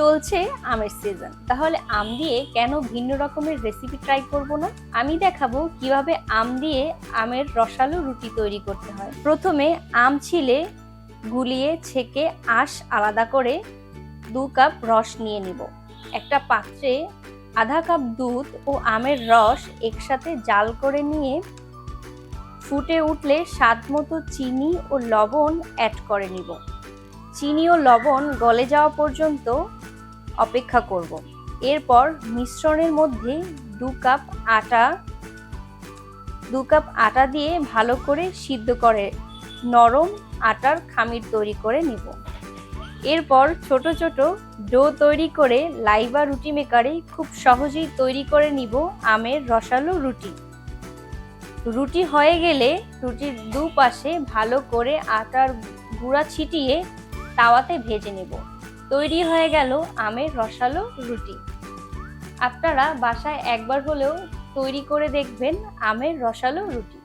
চলছে আমের সিজন তাহলে আম দিয়ে কেন ভিন্ন রকমের রেসিপি ট্রাই করব না? আমি দেখাবো কীভাবে আম দিয়ে আমের রসালো রুটি তৈরি করতে হয়। প্রথমে আম ছিলে, গুলিয়ে ছেঁকে আঁশ আলাদা করে দু কাপ রস নিয়ে নিব। একটা পাত্রে আধা কাপ দুধ ও আমের রস একসাথে জাল করে নিয়ে ফুটে উঠলে স্বাদ মতো চিনি ও লবণ অ্যাড করে নিব। চিনি ও লবণ গলে যাওয়া পর্যন্ত অপেক্ষা করব। এরপর মিশ্রণের মধ্যে দু কাপ আটা, দু কাপ আটা দিয়ে ভালো করে সিদ্ধ করে নরম আটার খামির তৈরি করে নিব। এরপর ছোট ছোট ডো তৈরি করে লাইবা রুটি মেকারে খুব সহজেই তৈরি করে নিব আমের রসালো রুটি। রুটি হয়ে গেলে রুটির দুপাশে ভালো করে আটার গুঁড়া ছিটিয়ে তাওয়াতে ভেজে নেব। তৈরি হয়ে গেল আমের রসালো রুটি। আপনারা বাসায় একবার হলেও তৈরি করে দেখবেন আমের রসালো রুটি।